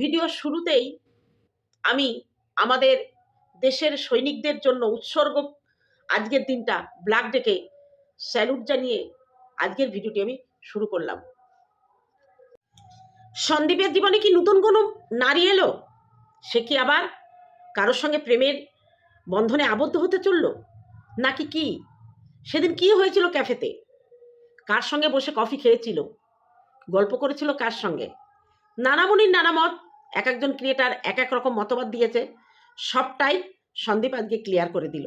Video শুরুতেই আমি আমাদের দেশের সৈনিকদের জন্য উৎসর্গ আজকের দিনটা ব্ল্যাক ডেকে স্যালুট জানিয়ে আজকের ভিডিওটি আমি শুরু করলাম। সন্দীপের জীবনে কি নতুন কোনো নারী এলো? সে কি আবার কারোর সঙ্গে প্রেমের বন্ধনে আবদ্ধ হতে চলল? নাকি কি? সেদিন কি হয়েছিল ক্যাফেতে? কার সঙ্গে বসে কফি খেয়েছিল? গল্প করেছিল কার সঙ্গে? নানামুনির নানা মত এক একজন ক্রিয়েটার এক এক রকম মতবাদ দিয়েছে, সবটাই সন্দীপ আজকে ক্লিয়ার করে দিল।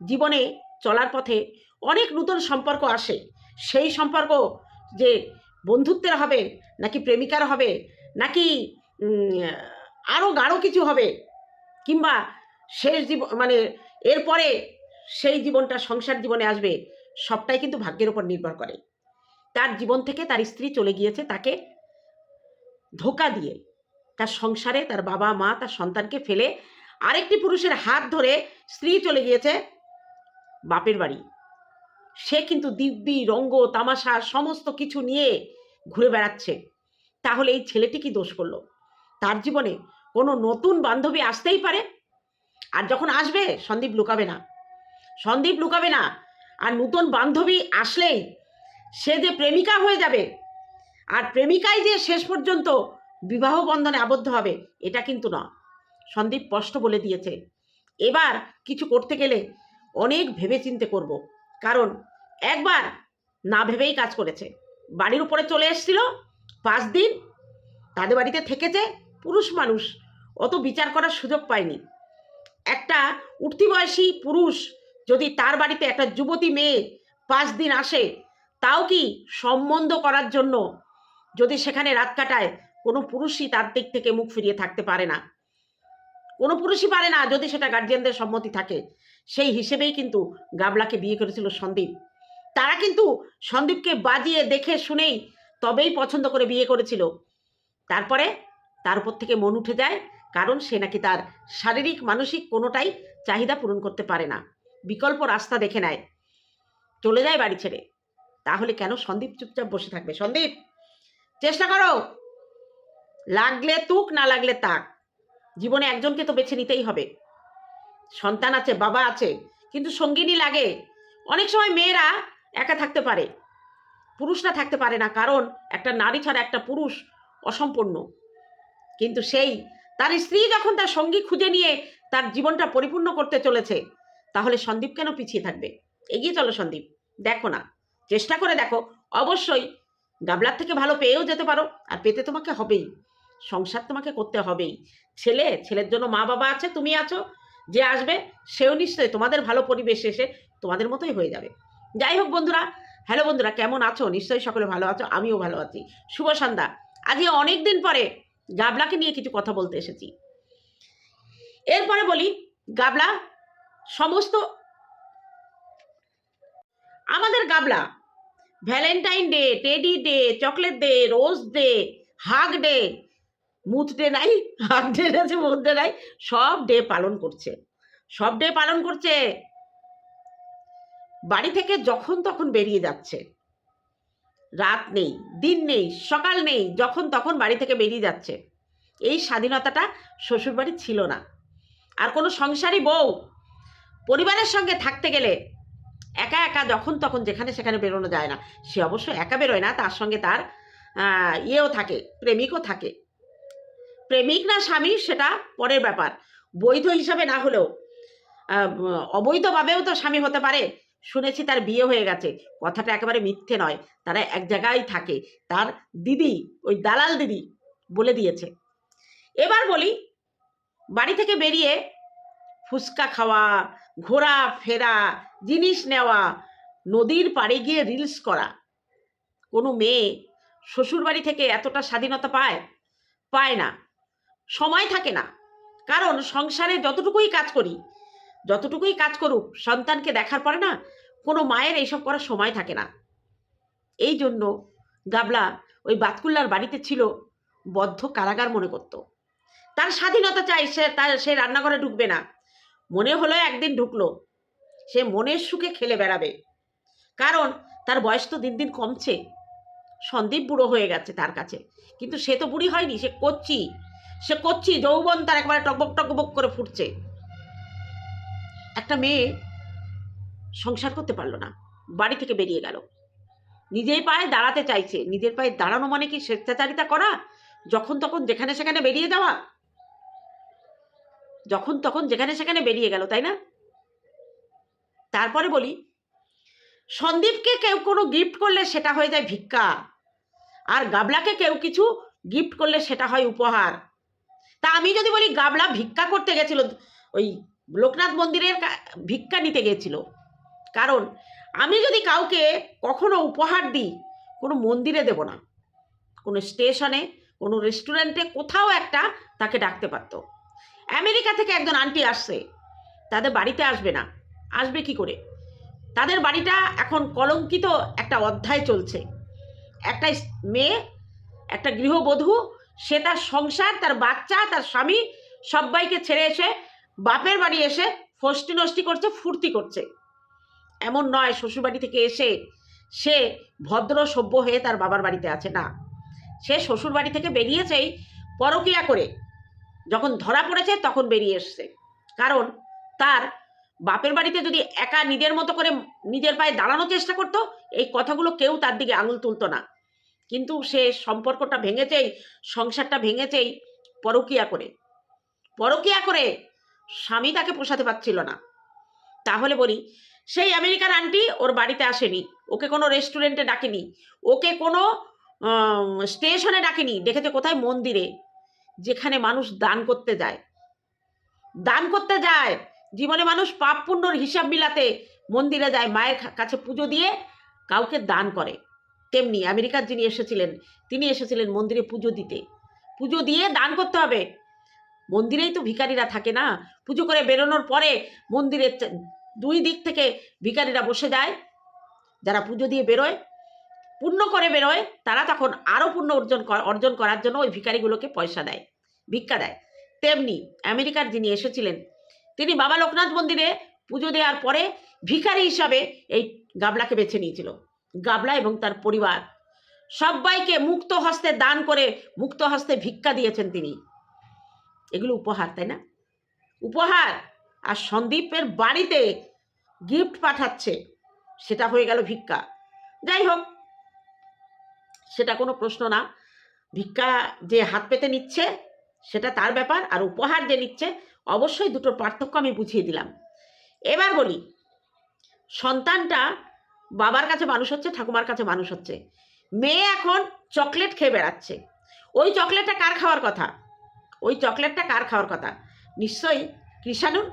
জীবনে চলার পথে অনেক নূতন সম্পর্ক আসে, সেই সম্পর্ক যে বন্ধুত্বের হবে, নাকি প্রেমিকার হবে, নাকি আরও গাঢ় কিছু হবে, কিংবা শেষ জীবন মানে এরপরে সেই জীবনটা সংসার জীবনে আসবে, সবটাই কিন্তু ভাগ্যের উপর নির্ভর করে। তার জীবন থেকে তার স্ত্রী চলে গিয়েছে তাকে ধোকা দিয়ে। তার সংসারে, তার বাবা, মা, তার সন্তানকে ফেলে আরেকটি পুরুষের হাত ধরে স্ত্রী চলে গিয়েছে বাপের বাড়ি। সে কিন্তু দিব্যি, রঙ্গ, তামাশা সমস্ত কিছু নিয়ে ঘুরে বেড়াচ্ছে। তাহলে এই ছেলেটি কি দোষ করল? তার জীবনে কোনো নতুন বান্ধবী আসতেই পারে? আর যখন আসবে, সন্দীপ লুকাবে না। সন্দীপ লুকাবে না। আর নতুন বান্ধবী আসলেই সে যে প্রেমিকা হয়ে যাবে। আর প্রেমিকাই যে শেষ পর্যন্ত বিবাহ বন্ধনে আবদ্ধ হবে, এটা কিন্তু না সন্দীপ স্পষ্ট বলে দিয়েছে। এবার কিছু করতে গেলে অনেক ভেবে চিন্তে করব। কারণ একবার না ভেবেই কাজ করেছে। বাড়ির উপরে চলে এসেছিল, পাঁচ দিন তাদের বাড়িতে থেকেছে, পুরুষ মানুষ। অত বিচার করার সুযোগ পায়নি। একটা উঠতি বয়সী পুরুষ যদি তার বাড়িতে একটা যুবতী মেয়ে পাঁচ দিন আসে, তাও কি সম্বন্ধ করার জন্য যদি সেখানে রাত কাটায় কোনো পুরুষই তার দিক থেকে মুখ ফিরিয়ে থাকতে পারে না। কোনো পুরুষই পারে না যদি সেটা গার্জিয়ানদের সম্মতি থাকে। সেই হিসেবেই কিন্তু গাবলাকে বিয়ে করেছিল সন্দীপ। তারা কিন্তু সন্দীপকে বাজিয়ে দেখে শুনেই তবেই পছন্দ করে বিয়ে করেছিল। তারপরে তার উপর থেকে মন উঠে যায় কারণ সে নাকি তার শারীরিক, মানসিক কোনোটাই চাহিদা পূরণ করতে পারে না। বিকল্প রাস্তা দেখে নেয়। চলে যায় বাড়ি ছেড়ে। তাহলে কেন সন্দীপ চুপচাপ বসে থাকবে? সন্দীপ, চেষ্টা করো। লাগলে তুক, না লাগলে তাক। জীবনে একজনকে তো বেছে নিতেই হবে। সন্তান আছে, বাবা আছে, কিন্তু সঙ্গিনী লাগে। অনেক সময় মেয়েরা একা থাকতে পারে পুরুষরা থাকতে পারে না, কারণ একটা নারী ছাড়া একটা পুরুষ অসম্পূর্ণ। কিন্তু সেই, তার স্ত্রী যখন তার সঙ্গী খুঁজে নিয়ে তার জীবনটা পরিপূর্ণ করতে চলেছে, তাহলে সন্দীপ কেন পিছিয়ে থাকবে? এগিয়ে চলো সন্দীপ, দেখো না। চেষ্টা করে দেখো। অবশ্যই গাবলার থেকে ভালো পেয়েও যেতে পারো, আর পেতে তোমাকে হবেই। সংসার তোমাকে করতে হবেই। ছেলে, ছেলের জন্য মা বাবা আছে, তুমি আছো, যে আসবে, সেও নিশ্চয়ই তোমাদের ভালো পরিবেশ এসে তোমাদের মতোই হয়ে যাবে। যাই হোক বন্ধুরা, হ্যালো বন্ধুরা, কেমন আছো? নিশ্চয়ই সকলে ভালো আছো, আমিও ভালো আছি। শুভ সন্ধ্যা। আজকে অনেক দিন পরে গাবলাকে নিয়ে কিছু কথা বলতে এসেছি। এরপরে বলি, গাবলা, সমস্ত আমাদের গাবলা, Valentine day, teddy day, chocolate day, rose day, hug day মুথ day নাই হাগ ডে আছে মুথ ডে নাই, সব ডে পালন করছে। সব ডে পালন করছে। বাড়ি থেকে যখন তখন বেরিয়ে যাচ্ছে। রাত নেই, দিন নেই, সকাল নেই, যখন তখন বাড়ি থেকে বেরিয়ে যাচ্ছে। এই স্বাধীনতাটা শ্বশুরবাড়ি ছিল না। আর কোনো সংসারী বউ পরিবারের সঙ্গে থাকতে গেলে একা একা যখন তখন যেখানে সেখানে বেরোনো যায় না। সে অবশ্য একা বেরোয় না, তার সঙ্গে তার ইয়েও থাকে, প্রেমিকও থাকে। প্রেমিক না স্বামী সেটা পরের ব্যাপার। বৈধ হিসাবে না হলেও অবৈধভাবেও তো স্বামী হতে পারে। শুনেছি তার বিয়ে হয়ে গেছে। কথাটা একেবারে মিথ্যে নয়। তারা এক জায়গায় থাকে। তার দিদি, ওই দালাল দিদি বলে দিয়েছে। এবার বলি, বাড়ি থেকে বেরিয়ে ফুচকা খাওয়া, ঘোরা, ফেরা, জিনিস নেওয়া, নদীর পাড়ে গিয়ে রিলস করা। কোনো মেয়ে শ্বশুরবাড়ি থেকে এতটা স্বাধীনতা পায়? পায় না। সময় থাকে না। কারণ সংসারে যতটুকুই কাজ করি, যতটুকুই কাজ করুক, সন্তানকে দেখার পরে না, কোনো মায়ের এইসব করার সময় থাকে না। এই জন্য গাবলা ওই বাতকুল্লার বাড়িতে ছিল বদ্ধ কারাগার মনে করত। তার স্বাধীনতা চাই, সে তার সে রান্নাঘরে ঢুকবে না। মনে হলো একদিন ঢুকলো, সে মনের সুখে খেলে বেড়াবে। কারণ তার বয়স তো দিন দিন কমছে। সন্দীপ বুড়ো হয়ে গেছে তার কাছে। কিন্তু সে তো বুড়ি হয়নি, সে কচ্ছি সে কচ্ছি যৌবন তার একবারে টকবক টকবক করে ফুটছে। একটা মেয়ে সংসার করতে পারল না, বাড়ি থেকে বেরিয়ে গেল। নিজের পায়ে দাঁড়াতে চাইছে, নিজের পায়ে দাঁড়ানো মানে কি স্বেচ্ছাচারিতা করা? যখন তখন যেখানে সেখানে বেরিয়ে যাওয়া? যখন তখন যেখানে সেখানে বেরিয়ে গেল, তাই না? তারপরে বলি, সন্দীপকে কেউ কোনো গিফট করলে সেটা হয়ে যায় ভিক্ষা, আর গাবলাকে কেউ কিছু গিফট করলে সেটা হয় উপহার। তা আমি যদি বলি গাবলা ভিক্ষা করতে গেছিল, ওই লোকনাথ মন্দিরের ভিক্ষা নিতে গেছিল। কারণ আমি যদি কাউকে কখনো উপহার দিই, কোনো মন্দিরে দেব না। কোনো স্টেশনে, কোনো রেস্টুরেন্টে, কোথাও একটা তাকে ডাকতে পারতো। আমেরিকা থেকে একজন আন্টি আসছে, তাদের বাড়িতে আসবে না। আসবে কি করে? তাদের বাড়িটা এখন কলঙ্কিত একটা অধ্যায় চলছে। একটা মেয়ে, একটা গৃহবধূ সে তার সংসার, তার বাচ্চা, তার স্বামী সবাইকে ছেড়ে এসে বাপের বাড়ি এসে ফষ্টি নষ্টি করছে, ফুর্তি করছে। এমন নয় শ্বশুরবাড়ি থেকে এসে সে ভদ্র, সভ্য হয়ে তার বাবার বাড়িতে আছে, না। সে শ্বশুরবাড়ি থেকে বেরিয়েছেই পরকিয়া করে। যখন ধরা পড়েছে তখন বেরিয়ে এসছে। কারণ তার বাপের বাড়িতে যদি একা নিজের মতো করে নিজের পায়ে দাঁড়ানোর চেষ্টা করতো, এই কথাগুলো কেউ তার দিকে আঙুল তুলতো না। কিন্তু সে সম্পর্কটা ভেঙেছেই সংসারটা ভেঙেছেই পরকিয়া করে। পরকিয়া করে স্বামী তাকে পোষাতে পারছিল না। তাহলে বলি, সেই আমেরিকান আন্টি ওর বাড়িতে আসেনি, ওকে কোনো রেস্টুরেন্টে ডাকেনি, ওকে কোনো স্টেশনে ডাকেনি, দেখেছে কোথায়? মন্দিরে, যেখানে মানুষ দান করতে যায়। দান করতে যায়, জীবনে মানুষ পাপ পুণ্যর হিসাব মিলাতে মন্দিরে যায়, মায়ের কাছে পুজো দিয়ে কাউকে দান করে। তেমনি আমেরিকার যিনি এসেছিলেন, তিনি এসেছিলেন মন্দিরে পুজো দিতে। পুজো দিয়ে দান করতে হবে। মন্দিরেই তো ভিখারিরা থাকে না। পুজো করে বেরোনোর পরে মন্দিরের দুই দিক থেকে ভিখারিরা বসে যায়। যারা পুজো দিয়ে বেরোয়, পুণ্য করে বেরোয়, তারা তখন আরও পুণ্য অর্জন অর্জন করার জন্য ওই ভিখারিগুলোকে পয়সা দেয়, ভিক্ষা দেয়। তেমনি আমেরিকার যিনি এসেছিলেন, তিনি বাবা লোকনাথ মন্দিরে পুজো দেওয়ার পরে ভিখারি হিসাবে এই গাবলাকে বেছে নিয়েছিল। গাবলা এবং তার পরিবার। সবাইকে মুক্ত হস্তে দান করে মুক্ত হস্তে ভিক্ষা দিয়েছেন তিনি। এগুলো উপহার, তাই না? উপহার! আর সন্দীপের বাড়িতে গিফট পাঠাচ্ছে, সেটা হয়ে গেল ভিক্ষা। যাই হোক, সেটা কোনো প্রশ্ন না। ভিক্ষা যে হাত পেতে নিচ্ছে, সেটা তার ব্যাপার। আর উপহার যে নিচ্ছে, অবশ্যই দুটোর পার্থক্য আমি বুঝিয়ে দিলাম। এবার বলি, সন্তানটা বাবার কাছে মানুষ হচ্ছে, ঠাকুমার কাছে মানুষ হচ্ছে। মেয়ে এখন চকলেট খেয়ে বেড়াচ্ছে। ওই চকলেটটা কার খাওয়ার কথা? ওই চকলেটটা কার খাওয়ার কথা? নিশ্চয়ই কৃষাণুর?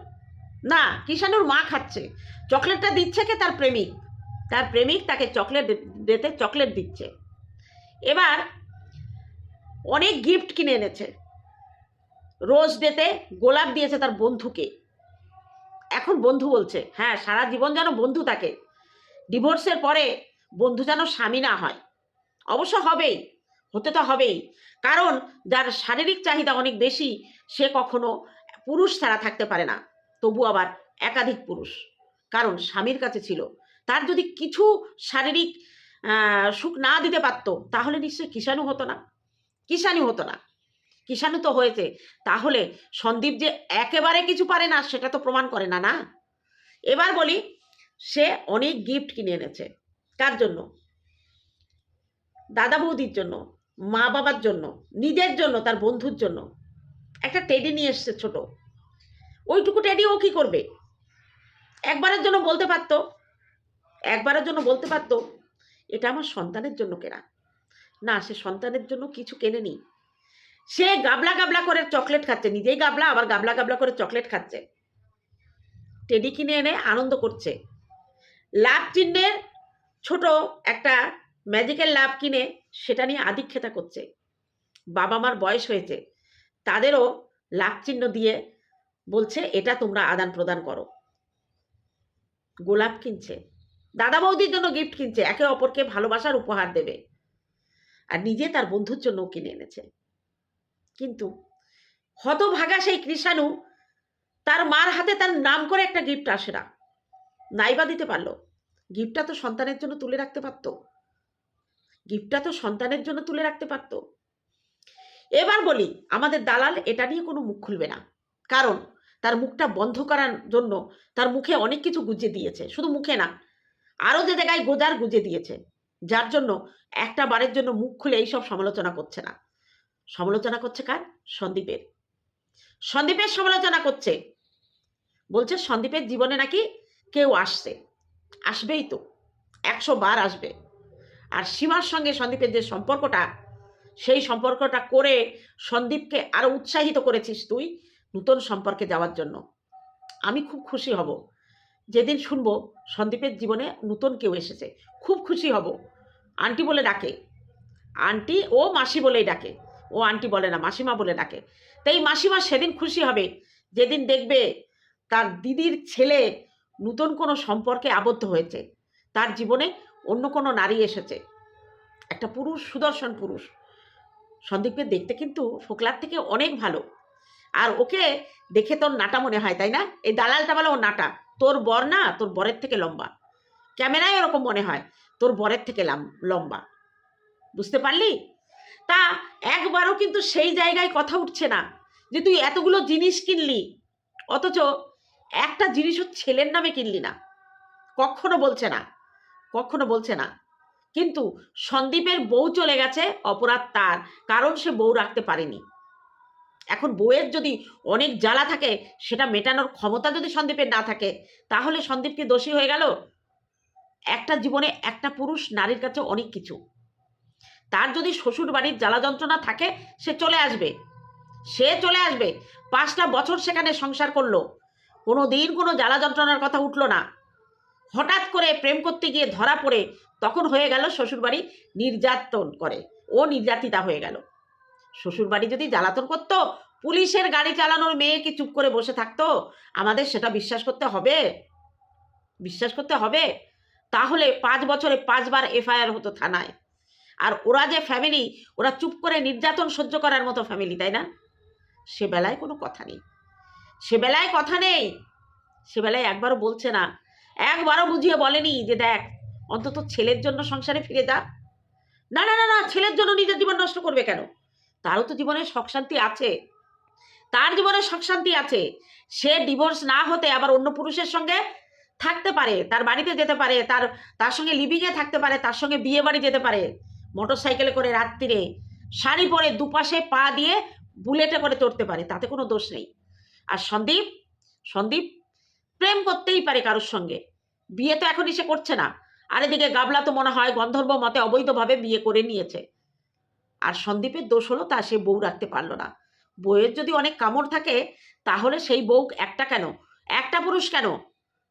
না, কৃষাণুর মা খাচ্ছে। চকলেটটা দিচ্ছে কে? তার প্রেমিক। তার প্রেমিক তাকে চকলেট দিতে, চকলেট দিচ্ছে। এবার অনেক গিফট কিনে এনেছে। রোজ ডেতে গোলাপ দিয়েছে তার বন্ধুকে। এখন বন্ধু বলছে হ্যাঁ সারা জীবন যেন বন্ধু থাকে। ডিভোর্সের পরে বন্ধু যেন স্বামী না হয়। অবশ্য হবেই, হতে তো হবেই। কারণ যার শারীরিক চাহিদা অনেক বেশি, সে কখনো পুরুষ ছাড়া থাকতে পারে না। তবু আবার একাধিক পুরুষ। কারণ স্বামীর কাছে ছিল। তার যদি কিছু শারীরিক সুখ না দিতে পারতো, তাহলে নিশ্চয়ই কিষাণু হতো না। কিষাণু হতো না। কিষাণু তো হয়েছে। তাহলে সন্দীপ যে একেবারে কিছু পারে না, সেটা তো প্রমাণ করে না না? এবার বলি সে অনেক গিফট কিনে এনেছে। কার জন্য? দাদা বৌদির জন্য, মা বাবার জন্য, নিজের জন্য, তার বন্ধুর জন্য। একটা টেডি নিয়ে এসছে ছোট। ওইটুকু টেডি ও কি করবে? একবারের জন্য বলতে পারতো। একবারের জন্য বলতে পারতো, এটা আমার সন্তানের জন্য কেনা। না, সে সন্তানের জন্য কিছু কেনে কেনেনি। সে গাবলা গাবলা করে চকলেট খাচ্ছে, নিজেই গাবলা, আবার গাবলা গাবলা করে চকলেট খাচ্ছে। টেডি কিনে এনে আনন্দ করছে। লাভ চিহ্নের ছোট একটা ম্যাজিক্যাল লাভ কিনে সেটা নিয়ে আদিক্ষেতা করছে। বাবা মার বয়স হয়েছে, তাদেরও লাভ চিহ্ন দিয়ে বলছে, এটা তোমরা আদান প্রদান করো। গোলাপ কিনছে, দাদা বৌদির জন্য গিফট কিনছে, একে অপরকে ভালোবাসার উপহার দেবে। আর নিজে তার বন্ধুর জন্য কিনে এনেছে। কিন্তু হতভাগা সেই কৃষাণু তার মার হাতে তার নাম করে একটা গিফট আসে না। নাইবা দিতে পারল। গিফটটা তো সন্তানের জন্য তুলে রাখতে পারতো। গিফটটা তো সন্তানের জন্য তুলে রাখতে পারতো। এবার বলি, আমাদের দালাল এটা নিয়ে কোনো মুখ খুলবে না। কারণ, তার মুখটা বন্ধ করার জন্য তার মুখে অনেক কিছু গুজে দিয়েছে। শুধু মুখে না, আরও যে জায়গায় গোজার গুজে দিয়েছে। যার জন্য একটা বারের জন্য মুখ খুলে এইসব সমালোচনা করছে না। সমালোচনা করছে কার? সন্দীপের। সন্দীপের সমালোচনা করছে। বলছে, সন্দীপের জীবনে নাকি কেউ আসছে। আসবেই তো। একশো বার আসবে। আর সীমার সঙ্গে সন্দীপের যে সম্পর্কটা, সেই সম্পর্কটা করে সন্দীপকে আরও উৎসাহিত করেছিস তুই নূতন সম্পর্কে যাওয়ার জন্য। আমি খুব খুশি হব। যেদিন শুনব সন্দীপের জীবনে নূতন কেউ এসেছে, খুব খুশি হব। আন্টি বলে ডাকে। আন্টি ও মাসি বলেই ডাকে। ও আন্টি বলে না, মাসিমা বলে ডাকে। তাই মাসিমা সেদিন খুশি হবে। যেদিন দেখবে তার দিদির ছেলে নূতন কোনো সম্পর্কে আবদ্ধ হয়েছে। তার জীবনে অন্য কোনো নারী এসেছে। একটা পুরুষ, সুদর্শন পুরুষ। সন্দীপকে দেখতে কিন্তু ফোকলার থেকে অনেক ভালো। আর ওকে দেখে তোর নাটা মনে হয়, তাই না? এই দালালটা বলে ও নাটা। তোর বর না, তোর বরের থেকে লম্বা। ক্যামেরায় ওরকম মনে হয়, তোর বরের থেকে লাম- লম্বা। বুঝতে পারলি? তা একবারও কিন্তু সেই জায়গায় কথা উঠছে না যে তুই এতগুলো জিনিস কিনলি। অথচ একটা জিনিসও ছেলের নামে কিনলি না। কখনো বলছে না, কখনো বলছে না। কিন্তু সন্দীপের বউ চলে গেছে, অপরাধ তার, কারণ সে বউ রাখতে পারেনি। এখন বউয়ের যদি অনেক জ্বালা থাকে, সেটা মেটানোর ক্ষমতা যদি সন্দীপের না থাকে, তাহলে সন্দীপ কি দোষী হয়ে গেল? একটা জীবনে একটা পুরুষ নারীর কাছে অনেক কিছু। তার যদি শ্বশুর বাড়ির জ্বালা যন্ত্রণা থাকে, সে চলে আসবে। সে চলে আসবে। পাঁচটা বছর সেখানে সংসার করল। কোনো দিন কোনো জ্বালা যন্ত্রণার কথা উঠল না। হঠাৎ করে প্রেম করতে গিয়ে ধরা পড়ে তখন হয়ে গেল শ্বশুরবাড়ি নির্যাতন করে। ও নির্যাতিতা হয়ে গেল। শ্বশুরবাড়ি যদি জ্বালাতন করতো, পুলিশের গাড়ি চালানোর মেয়ে কি চুপ করে বসে থাকতো? আমাদের সেটা বিশ্বাস করতে হবে? বিশ্বাস করতে হবে? তাহলে পাঁচ বছরে পাঁচবার এফআইআর হতো থানায়। আর ওরা যে ফ্যামিলি ওরা চুপ করে নির্যাতন সহ্য করার মতো ফ্যামিলি তাই না? সে বেলায় কোনো কথা নেই। সে বেলায় কথা নেই। সে বেলায় একবারও বলছে না। একবারও বুঝিয়ে বলেনি যে দেখ, অন্তত ছেলের জন্য সংসারে ফিরে যা। না না না না, ছেলের জন্য নিজের জীবন নষ্ট করবে কেন? তারও তো জীবনে শখ শান্তি আছে। তার জীবনে শখ শান্তি আছে। সে ডিভোর্স না হতে আবার অন্য পুরুষের সঙ্গে থাকতে পারে, তার বাড়িতে যেতে পারে, তার তার সঙ্গে লিভিংয়ে থাকতে পারে, তার সঙ্গে বিয়ে বাড়ি যেতে পারে। মোটর সাইকেলে করে রাত্রিরে শাড়ি পরে দুপাশে পা দিয়ে বুলেটে করে চড়তে পারে, তাতে কোনো দোষ নেই। আর সন্দীপ সন্দীপ, প্রেম করতেই পারে কারোর সঙ্গে। বিয়ে তো এখনই সে করছে না। আর এদিকে গাবলা তো মনে হয় গন্ধর্ব মতে অবৈধভাবে বিয়ে করে নিয়েছে। আর সন্দীপের দোষ হলো তা সে বউ রাখতে পারল না। বউয়ের যদি অনেক কামড় থাকে, তাহলে সেই বউ একটা কেন? একটা পুরুষ কেন?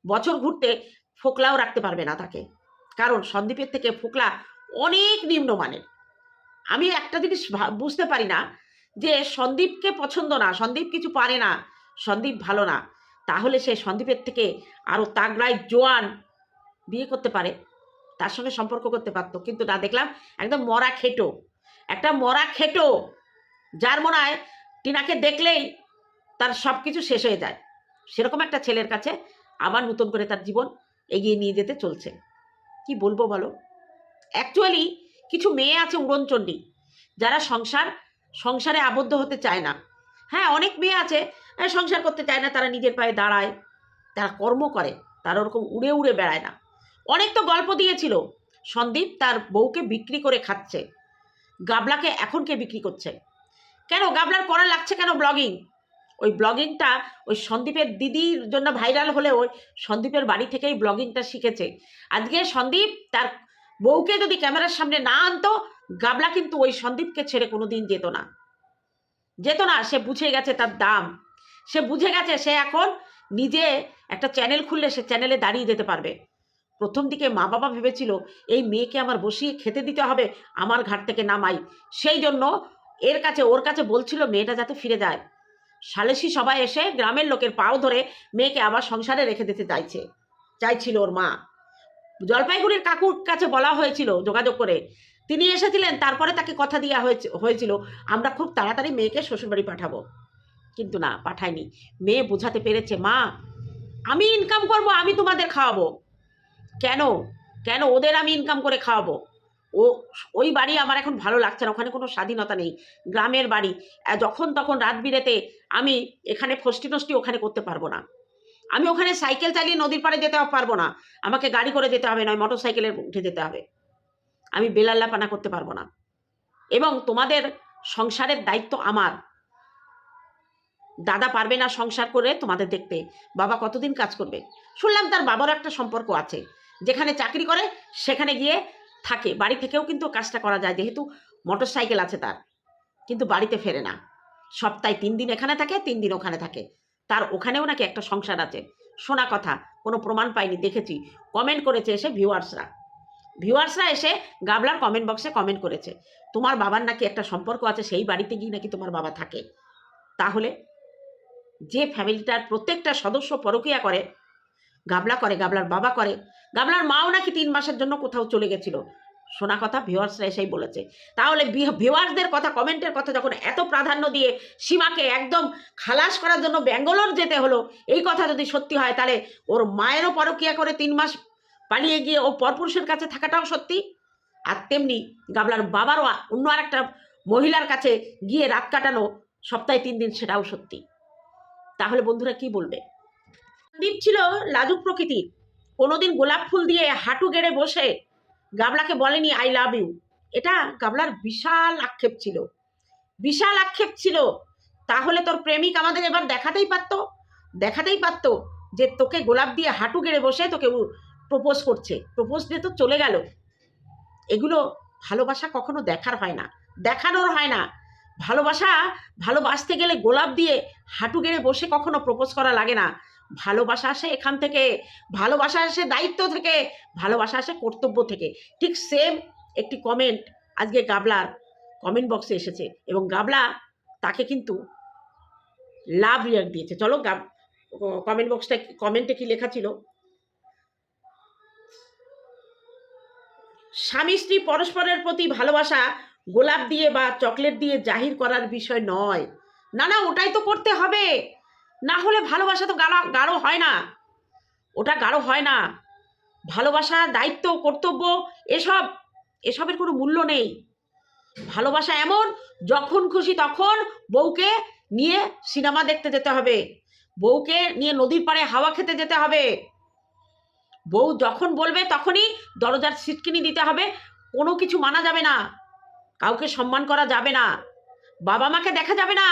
বছর ঘুরতে ফোকলাও রাখতে পারবে না তাকে। কারণ সন্দীপের থেকে ফোকলা অনেক নিম্নমানের আমি একটা জিনিস বুঝতে পারি না যে সন্দীপকে পছন্দ না, সন্দীপ কিছু পারে না। সন্দীপ ভালো না, তাহলে সে সন্দীপের থেকে আরও তাগড়ায় জোয়ান বিয়ে করতে পারে, তার সঙ্গে সম্পর্ক করতে পারতো। কিন্তু না, দেখলাম একদম মরা খেটো, একটা মরা খেটো, যার মনে হয় টিনাকে দেখলেই তার সব কিছু শেষ হয়ে যায়। সেরকম একটা ছেলের কাছে আবার নতুন করে তার জীবন এগিয়ে নিয়ে যেতে চলছে। কি বলব বলো? অ্যাকচুয়ালি কিছু মেয়ে আছে উড়নচণ্ডী, যারা সংসার, সংসারে আবদ্ধ হতে চায় না। হ্যাঁ অনেক মেয়ে আছে সংসার করতে চায় না, তারা নিজের পায়ে দাঁড়ায়। তারা কর্ম করে, তারা ওরকম উড়ে উড়ে বেড়ায় না। অনেক তো গল্প দিয়েছিল। সন্দীপ তার বউকে বিক্রি করে খাচ্ছে। গাবলাকে এখন কে বিক্রি করছে? কেন গাবলার করা লাগছে কেন ব্লগিং? ওই ব্লগিংটা ওই সন্দীপের দিদির জন্য ভাইরাল হলে ওই সন্দীপের বাড়ি থেকেই ব্লগিংটা শিখেছে। আজকে সন্দীপ তার বউকে যদি ক্যামেরার সামনে না আনতো, গাবলা কিন্তু ওই সন্দীপকে ছেড়ে কোনো দিন যেত না। যেত না, সে বুঝে গেছে তার দাম। সে বুঝে গেছে, সে এখন নিজে একটা চ্যানেল খুললে সে চ্যানেলে দাঁড়িয়ে যেতে পারবে। প্রথম দিকে মা বাবা ভেবেছিল, এই মেয়েকে আমার বসিয়ে খেতে দিতে হবে, আমার ঘাট থেকে নামাই। সেই জন্য এর কাছে, ওর কাছে বলছিল, মেয়েটা যাতে ফিরে যায়। সালেসি সবাই এসে গ্রামের লোকের পাও ধরে মেয়েকে আবার সংসারে রেখে দিতে চাইছে, চাইছিল ওর মা। জলপাইগুড়ির কাকুর কাছে বলা হয়েছিল, যোগাযোগ করে, তিনি এসেছিলেন, তারপরে তাকে কথা দেওয়া হয়েছে, হয়েছিল, আমরা খুব তাড়াতাড়ি মেয়েকে শ্বশুরবাড়ি পাঠাবো। কিন্তু না, পাঠায়নি। মেয়ে বোঝাতে পেরেছে, মা, আমি ইনকাম করব, আমি তোমাদের খাওয়াবো। কেন? কেন ওদের আমি ইনকাম করে খাওয়াবো? ও, ওই বাড়ি আমার এখন ভালো লাগছে না, ওখানে কোনো স্বাধীনতা নেই, গ্রামের বাড়ি। যখন তখন রাত বিরেতে আমি এখানে ফষ্টি নষ্টি ওখানে করতে পারব না। আমি ওখানে সাইকেল চালিয়ে নদীর পাড়ে যেতে পারব না। আমাকে গাড়ি করে যেতে হবে, নয় মোটর সাইকেলে উঠে যেতে হবে। আমি বেলাল্লাপানা করতে পারব না। এবং তোমাদের সংসারের দায়িত্ব আমার। দাদা পারবে না সংসার করে তোমাদের দেখতে। বাবা কতদিন কাজ করবে? শুনলাম তার বাবারও একটা সম্পর্ক আছে। যেখানে চাকরি করে, সেখানে গিয়ে থাকে। বাড়ি থেকেও কিন্তু কাজটা করা যায়, যেহেতু মোটর সাইকেল আছে তার। কিন্তু বাড়িতে ফেরে না। সপ্তাহে তিন দিন এখানে থাকে, তিন দিন ওখানে থাকে। তার ওখানেও নাকি একটা সংসার আছে। শোনা কথা, কোনো প্রমাণ পাইনি, দেখেছি। কমেন্ট করেছে এসে ভিউয়ার্সরা ভিউয়ার্সরা এসে গাবলার কমেন্ট বক্সে কমেন্ট করেছে। তোমার বাবার নাকি একটা সম্পর্ক আছে, সেই বাড়িতে গিয়ে নাকি তোমার বাবা থাকে। তাহলে যে ফ্যামিলিটার প্রত্যেকটা সদস্য পরকিয়া করে, গাবলা করে, গাবলার বাবা করে, গাবলার মাও নাকি তিন মাসের জন্য কোথাও চলে গেছিল। শোনা কথা ভিউয়ার্সরা এসেই বলেছে। তাহলে ভিউয়ার্সদের কথা, কমেন্টের কথা যখন এত প্রাধান্য দিয়ে সীমাকে একদম খালাস করার জন্য ব্যাঙ্গালোর যেতে হলো, এই কথা যদি সত্যি হয়, তাহলে ওর মায়েরও পরকিয়া করে তিন মাস পালিয়ে গিয়ে ও পরপুরুষের কাছে থাকাটাও সত্যি। আর তেমনি গাবলার বাবারও অন্য আরেকটা মহিলার কাছে গিয়ে রাত কাটানো সপ্তাহে তিন দিন সেটাও সত্যি। তাহলে বন্ধুরা কি বলবে? দীপ ছিল লাজুক প্রকৃতির। কোনোদিন গোলাপ ফুল দিয়ে হাঁটু গেড়ে বসে গাবলাকে বলেনি আই লাভ ইউ এটা গাবলার বিশাল আক্ষেপ ছিল। বিশাল আক্ষেপ ছিল। তাহলে তোর প্রেমিক আমাদের এবার দেখাতেই পারতো? দেখাতেই পারতো যে তোকে গোলাপ দিয়ে হাঁটু গেড়ে বসে তোকে প্রপোজ করছে। প্রপোজ দিয়ে তো চলে গেল। এগুলো ভালোবাসা কখনো দেখার হয় না। দেখানোর হয় না। ভালোবাসা, ভালোবাসতে গেলে গোলাপ দিয়ে হাঁটু গেড়ে বসে কখনো প্রপোজ করা লাগে না। ভালোবাসা আসে এখান থেকে, ভালোবাসা আসে দায়িত্ব থেকে, ভালোবাসা আসে কর্তব্য থেকে। ঠিক সেম একটি কমেন্ট আজকে গাবলার কমেন্ট বক্সে এসেছে এবং গাবলা তাকে কিন্তু লাভ রিয়াক্ট দিয়েছে। চলো গাব কমেন্ট বক্সটা কমেন্টে কি লেখা ছিল? স্বামী স্ত্রী পরস্পরের প্রতি ভালোবাসা গোলাপ দিয়ে বা চকলেট দিয়ে জাহির করার বিষয় নয়। না না, ওটাই তো করতে হবে। না হলে ভালোবাসা তো গাঢ় গাঢ় হয় না। ওটা গাঢ় হয় না। ভালোবাসা, দায়িত্ব, কর্তব্য, এসব এসবের কোনো মূল্য নেই। ভালোবাসা এমন, যখন খুশি তখন বউকে নিয়ে সিনেমা দেখতে যেতে হবে। বউকে নিয়ে নদীর পাড়ে হাওয়া খেতে যেতে হবে। বউ যখন বলবে তখনই দরজার সিটকিনি দিতে হবে। কোনো কিছু মানা যাবে না। কাউকে সম্মান করা যাবে না। বাবা মাকে দেখা যাবে না।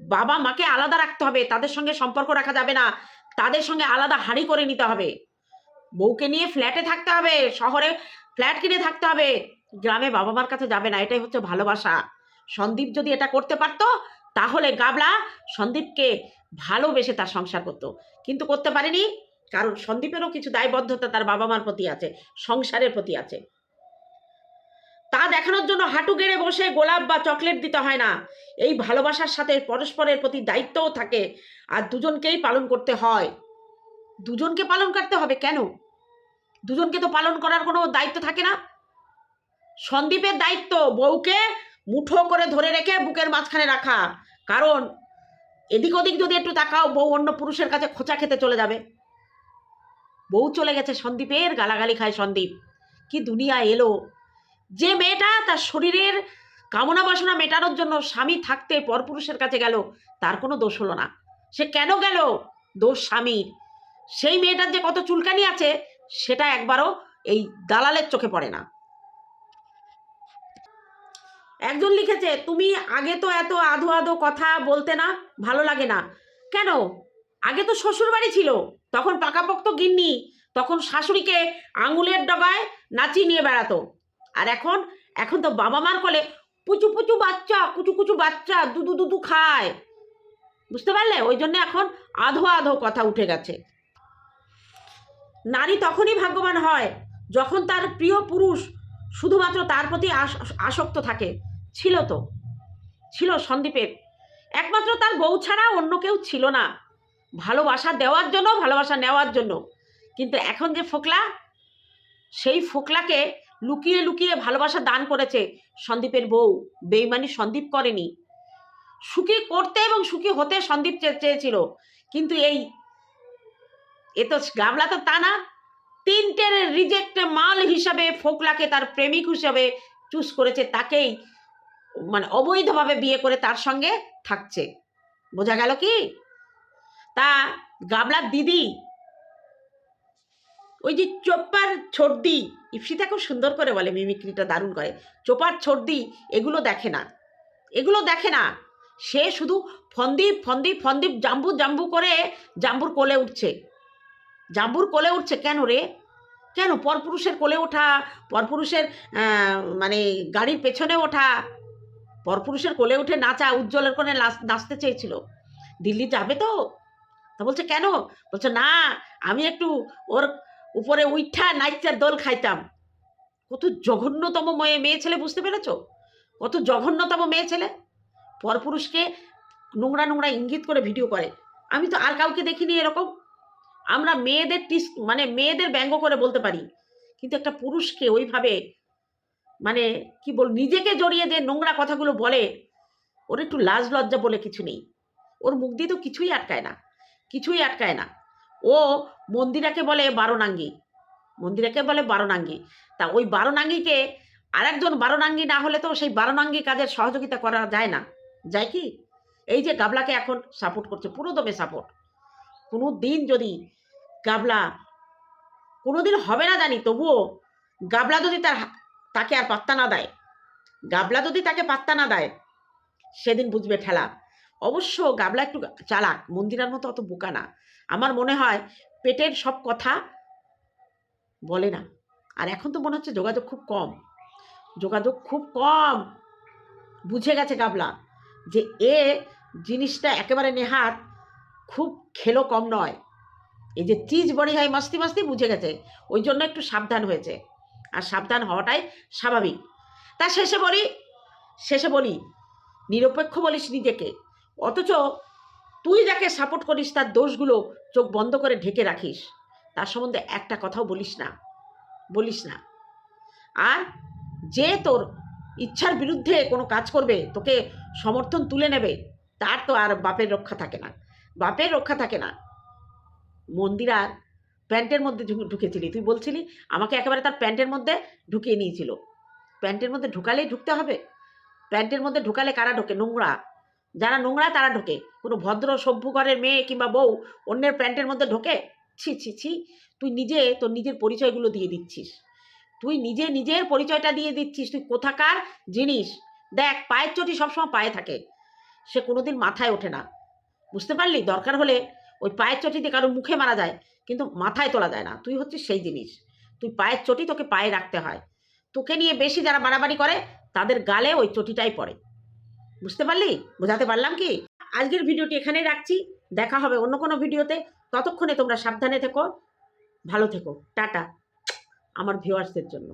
বাবা মাকে আলাদা রাখতে হবে, তাদের সঙ্গে সম্পর্ক রাখা যাবে না। তাদের সঙ্গে আলাদা হাঁড়ি করে নিতে হবে। বউকে নিয়ে ফ্ল্যাটে থাকতে হবে, শহরে ফ্ল্যাট কিনে থাকতে হবে। গ্রামে বাবা মার কাছে যাবে না, এটাই হচ্ছে ভালোবাসা। সন্দীপ যদি এটা করতে পারতো, তাহলে গাবলা সন্দীপকে ভালোবেসে তার সংসার করতো। কিন্তু করতে পারেনি, কারণ সন্দীপেরও কিছু দায়বদ্ধতা তার বাবা মার প্রতি আছে, সংসারের প্রতি আছে। তা দেখানোর জন্য হাঁটু গেড়ে বসে গোলাপ বা চকলেট দিতে হয় না। এই ভালোবাসার সাথে পরস্পরের প্রতি দায়িত্বও থাকে, আর দুজনকেই পালন করতে হয়। দুজনকে পালন করতে হবে কেন? দুজনকে তো পালন করার কোনো দায়িত্ব থাকে না। সন্দীপের দায়িত্ব বউকে মুঠো করে ধরে রেখে বুকের মাঝখানে রাখা। কারণ এদিক ওদিক যদি একটু তাকাও, বউ অন্য পুরুষের কাছে খোঁচা খেতে চলে যাবে। বউ চলে গেছে সন্দীপের, গালাগালি খায় সন্দীপ। কি দুনিয়া এলো? যে মেয়েটা তার শরীরের কামনা বাসনা মেটানোর জন্য স্বামী থাকতে পরপুরুষের কাছে গেল, তার কোনো দোষ হলো না। সে কেন গেল? দোষ স্বামীর। সেই মেয়েটার যে কত চুলকানি আছে, সেটা একবারও এই দালালের চোখে পড়ে না। একজন লিখেছে, তুমি আগে তো এত আধো আধো কথা বলতে না, ভালো লাগে না। কেন? আগে তো শ্বশুর বাড়ি ছিল, তখন পাকাপোক্ত গিন্নি, তখন শাশুড়িকে আঙুলের ডগায় নাচিয়ে নিয়ে বেড়াতো। আর এখন এখন তো বাবা মার কোলে পুচু পুচু বাচ্চা, কুচু কুচু বাচ্চা দুদু দুদু খায়। বুঝতে পারলে? ওই জন্য এখন আধো আধো কথা উঠে গেছে। নারী তখনই ভাগ্যবান হয় যখন তার প্রিয় পুরুষ শুধুমাত্র তার প্রতি আস- আসক্ত থাকে। ছিল তো। ছিল সন্দীপের। একমাত্র তার বউ ছাড়া অন্য কেউ ছিল না। ভালোবাসা দেওয়ার জন্য, ভালোবাসা নেওয়ার জন্য। কিন্তু এখন যে ফোকলা, সেই ফোকলাকে লুকিয়ে লুকিয়ে ভালোবাসা দান করেছে সন্দীপের বউ। বেইমানি সন্দীপ করেনি। সুখী করতে এবং সুখী হতে সন্দীপ চেয়েছিল। কিন্তু এই, এ তো গামলা তো তা না। তিনটের রিজেক্ট মাল হিসাবে ফোকলাকে তার প্রেমিক হিসাবে চুজ করেছে, তাকেই মানে অবৈধভাবে বিয়ে করে তার সঙ্গে থাকছে। বোঝা গেল কি? তা গাবলার দিদি ওই যে চোপার ছর্দি ইপসিতা খুব সুন্দর করে বলে মিমিক্রিটা দারুণ করে। চোপার ছর্দি, এগুলো দেখে না। এগুলো দেখে না। সে শুধু ফন্দীপ ফন্দীপ ফন্দীপ জাম্বু জাম্বু করে জাম্বুর কোলে উঠছে। জাম্বুর কোলে উঠছে কেন রে? কেন পরপুরুষের কোলে ওঠা? পরপুরুষের মানে গাড়ির পেছনে ওঠা? পরপুরুষের কোলে উঠে নাচা, উজ্জ্বলের কোণে নাচতে চেয়েছিল। দিল্লি যাবে তো? তা বলছে, কেন? বলছে, না, আমি একটু ওর উপরে উইঠা নাইচার দোল খাইতাম। কত জঘন্যতম মেয়ে মেয়ে ছেলে, বুঝতে পেরেছ? কত জঘন্যতম মেয়ে ছেলে। পরপুরুষকে নোংরা নোংরা ইঙ্গিত করে ভিডিও করে। আমি তো আর কাউকে দেখিনি এরকম। আমরা মেয়েদের টিস মানে মেয়েদের ব্যঙ্গ করে বলতে পারি। কিন্তু একটা পুরুষকে ওইভাবে মানে কি বল, নিজেকে জড়িয়ে যে নোংরা কথাগুলো বলে, ওর একটু লাজ লজ্জা বলে কিছু নেই। ওর মুখ দিয়ে তো কিছুই আটকায় না। কিছুই আটকায় না। ও মন্দিরাকে বলে বারোনাঙ্গি। মন্দিরাকে বলে বারোনাঙ্গি। তা ওই বারোনাঙ্গিকে আরেকজন বারোনাঙ্গি না হলে তো সেই বারোনাঙ্গি কাজের সহযোগিতা করা যায় না। যায় কি? এই যে গাবলাকে এখন সাপোর্ট করছে পুরো দমে সাপোর্ট কোনো দিন যদি গাবলা কোনো দিন হবে না জানি, তবুও গাবলা যদি তার তাকে আর পাত্তা না দেয়, গাবলা যদি তাকে পাত্তা না দেয়, সেদিন বুঝবে ঠেলা। অবশ্য গাবলা একটু চালাক, মন্দিরার মতো অত বোকা না। আমার মনে হয় পেটের সব কথা বলে না। আর এখন তো মনে হচ্ছে যোগাযোগ খুব কম। যোগাযোগ খুব কম। বুঝে গেছে গাবলা যে এ জিনিসটা একেবারে নেহাত খুব খেলো কম নয়। এই যে চিজ বড়ি হয়, মাস্তি মাস্তি বুঝে গেছে। ওই জন্য একটু সাবধান হয়েছে। আর সাবধান হওয়াটাই স্বাভাবিক। তা শেষে বলি শেষে বলি, নিরপেক্ষ বলিস নিজেকে। অথচ তুই যাকে সাপোর্ট করিস, তার দোষগুলো চোখ বন্ধ করে ঢেকে রাখিস। তার সম্বন্ধে একটা কথাও বলিস না বলিস না। আর যে তোর ইচ্ছার বিরুদ্ধে কোনো কাজ করবে, তোকে সমর্থন তুলে নেবে, তার তো আর বাপের রক্ষা থাকে না। বাপের রক্ষা থাকে না। মন্দিরার প্যান্টের মধ্যে ঢুকেছিলি। তুই বলছিলি, আমাকে একেবারে তার প্যান্টের মধ্যে ঢুকিয়ে নিয়েছিল। প্যান্টের মধ্যে ঢুকালেই ঢুকতে হবে। প্যান্টের মধ্যে ঢুকালে কারা ঢোকে? নোংরা। যারা নোংরা তারা ঢোকে। কোনো ভদ্র সভ্য ঘরের মেয়ে কিংবা বউ অন্যের প্যান্টের মধ্যে ঢোকে, ছি ছি ছি, তুই নিজে তোর নিজের পরিচয়গুলো দিয়ে দিচ্ছিস। তুই নিজে নিজের পরিচয়টা দিয়ে দিচ্ছিস। তুই কোথাকার জিনিস? দেখ, পায়ের চটি সবসময় পায়ে থাকে। সে কোনোদিন মাথায় ওঠে না। বুঝতে পারলি? দরকার হলে ওই পায়ের চটিতে কারও মুখে মারা যায়, কিন্তু মাথায় তোলা যায় না। তুই হচ্ছিস সেই জিনিস। তুই পায়ের চটি তোকে পায়ে রাখতে হয়। তোকে নিয়ে বেশি যারা বাড়াবাড়ি করে, তাদের গালে ওই চটিটাই পড়ে। বুঝতে পারলি? বোঝাতে পারলাম কি? আজকের ভিডিওটি এখানেই রাখছি। দেখা হবে অন্য কোনো ভিডিওতে। ততক্ষণে তোমরা সাবধানে থেকো, ভালো থেকো। টাটা, আমার ভিউয়ার্সদের জন্য।